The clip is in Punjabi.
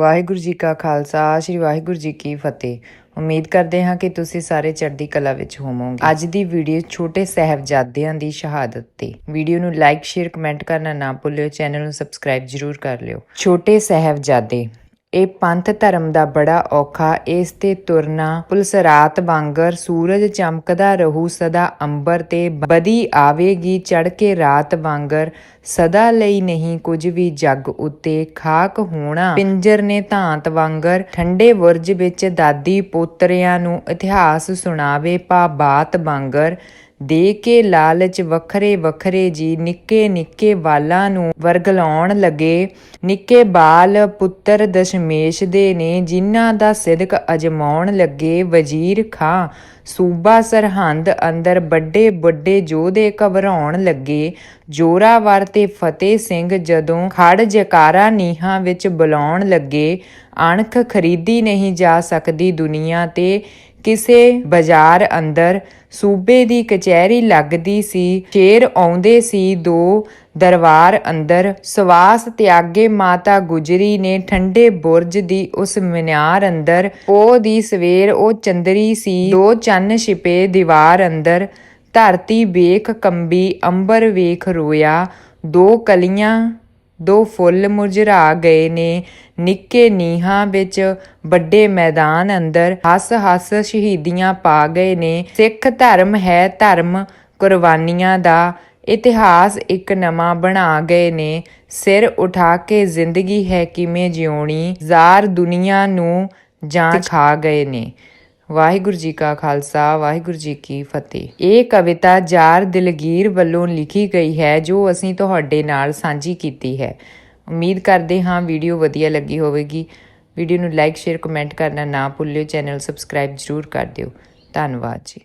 ਵਾਹਿਗੁਰੂ ਜੀ ਕਾ ਖਾਲਸਾ, ਸ੍ਰੀ ਵਾਹਿਗੁਰੂ ਜੀ ਕੀ ਫਤਿਹ। ਉਮੀਦ ਕਰਦੇ ਹਾਂ ਕਿ ਤੁਸੀਂ ਸਾਰੇ ਚੜ੍ਹਦੀ ਕਲਾ ਵਿੱਚ ਹੋਵੋਗੇ। ਅੱਜ ਦੀ ਵੀਡੀਓ ਛੋਟੇ ਸਾਹਿਬਜ਼ਾਦਿਆਂ ਦੀ ਸ਼ਹਾਦਤ ਤੇ। ਵੀਡੀਓ ਨੂੰ ਲਾਈਕ, ਸ਼ੇਅਰ, ਕਮੈਂਟ ਕਰਨਾ ਨਾ ਭੁੱਲਿਓ। ਚੈਨਲ ਨੂੰ ਸਬਸਕ੍ਰਾਈਬ ਜਰੂਰ ਕਰ ਲਿਓ। ਛੋਟੇ ਸਾਹਿਬਜ਼ਾਦੇ। ਇਹ ਪੰਥ ਧਰਮ ਦਾ ਬੜਾ ਔਖਾ, ਇਸ ਤੇ ਤੁਰਨਾ, ਪੁਲਸ ਰਾਤ ਵਾਂਗਰ ਸੂਰਜ ਚਮਕਦਾ ਰਹੂ, ਸਦਾ ਅੰਬਰ ਤੇ ਬਦੀ ਆਵੇਗੀ ਚੜ ਕੇ ਰਾਤ ਵਾਂਗਰ ਸਦਾ ਲਈ ਨਹੀਂ ਕੁਝ ਵੀ ਜੱਗ ਉੱਤੇ ਖਾਕ ਹੋਣਾ। ਪਿੰਜਰ ਨੇ ਧਾਂਤ ਵਾਂਗਰ, ਠੰਡੇ ਬੁਰਜ ਵਿੱਚ ਦਾਦੀ ਪੋਤਰਿਆਂ ਨੂੰ ਇਤਿਹਾਸ ਸੁਣਾਵੇ, ਪਾ ਬਾਤ ਵਾਂਗਰ ਦੇ ਕੇ ਲਾਲਚ ਵੱਖਰੇ ਵੱਖਰੇ ਜੀ ਨਿੱਕੇ ਨਿੱਕੇ ਵਾਲਾਂ ਨੂੰ ਵਰਗਲਾਉਣ ਲੱਗੇ। ਨਿੱਕੇ ਬਾਲ ਪੁੱਤਰ ਦਸ਼ਮੇਸ਼ ਦੇ ਨੇ, ਜਿਨ੍ਹਾਂ ਦਾ ਸਿਦਕ ਅਜਮਾਉਣ ਲੱਗੇ। ਵਜ਼ੀਰ ਖਾਂ ਸੂਬਾ ਸਰਹੰਦ ਅੰਦਰ ਵੱਡੇ ਵੱਡੇ ਯੋਧੇ ਘਬਰਾਉਣ ਲੱਗੇ। ਜੋਰਾਵਰ ਤੇ ਫਤਿਹ ਸਿੰਘ ਜਦੋਂ ਖੜ ਜਕਾਰਾ ਨੀਹਾਂ ਵਿੱਚ ਬੁਲਾਉਣ ਲੱਗੇ, ਅਣਖ ਖਰੀਦੀ ਨਹੀਂ ਜਾ ਸਕਦੀ ਦੁਨੀਆ ਤੇ। ਕਿਸੇ ਬਾਜ਼ਾਰ ਅੰਦਰ ਸੂਬੇ ਦੀ ਕਚਹਿਰੀ ਲੱਗਦੀ ਸੀ, ਸ਼ੇਰ ਆਉਂਦੇ ਸੀ ਦੋ ਦਰਬਾਰ ਅੰਦਰ। ਸਵਾਸ ਤਿਆਗੇ ਮਾਤਾ ਗੁਜਰੀ ਨੇ ਠੰਡੇ ਬੁਰਜ ਦੀ ਉਸ ਮਨਿਆਰ ਅੰਦਰ। ਉਹ ਦੀ ਸਵੇਰ ਉਹ ਚੰਦਰੀ ਸੀ, ਦੋ ਚੰਨ ਛਿਪੇ ਦੀਵਾਰ ਅੰਦਰ। ਧਰਤੀ ਵੇਖ ਕੰਬੀ, ਅੰਬਰ ਵੇਖ ਰੋਇਆ, ਦੋ ਕਲੀਆਂ ਦੋ ਫੁੱਲ ਮੁਰਝਾ ਗਏ ਨੇ। ਨਿੱਕੇ ਨੀਹਾਂ ਵਿੱਚ ਵੱਡੇ ਮੈਦਾਨ ਅੰਦਰ ਹੱਸ ਹੱਸ ਸ਼ਹੀਦੀਆਂ ਪਾ ਗਏ ਨੇ। ਸਿੱਖ ਧਰਮ ਹੈ ਧਰਮ ਕੁਰਬਾਨੀਆਂ ਦਾ। ਇਤਿਹਾਸ ਇੱਕ ਨਵਾਂ ਬਣਾ ਗਏ ਨੇ। ਸਿਰ ਉਠਾ ਕੇ ਜ਼ਿੰਦਗੀ ਹੈ ਕਿਵੇਂ ਜਿਉਣੀ? ਜ਼ਾਰ ਦੁਨੀਆ ਨੂੰ ਜਾਂਚ ਖਾ ਗਏ ਨੇ। ਵਾਹਿਗੁਰੂ ਜੀ ਕਾ ਖਾਲਸਾ, ਵਾਹਿਗੁਰੂ ਜੀ ਕੀ ਫਤਿਹ। ਇਹ ਕਵਿਤਾ ਜਾਰ ਦਿਲਗੀਰ ਵੱਲੋਂ ਲਿਖੀ ਗਈ ਹੈ, ਜੋ ਅਸੀਂ ਤੁਹਾਡੇ ਨਾਲ ਸਾਂਝੀ ਕੀਤੀ ਹੈ। ਉਮੀਦ ਕਰਦੇ ਹਾਂ ਵੀਡੀਓ ਵਧੀਆ ਲੱਗੀ ਹੋਵੇਗੀ। ਵੀਡੀਓ ਨੂੰ ਲਾਈਕ, ਸ਼ੇਅਰ, ਕਮੈਂਟ ਕਰਨਾ ਨਾ ਭੁੱਲਿਓ। ਚੈਨਲ ਸਬਸਕ੍ਰਾਈਬ ਜ਼ਰੂਰ ਕਰ ਦਿਓ। ਧੰਨਵਾਦ ਜੀ।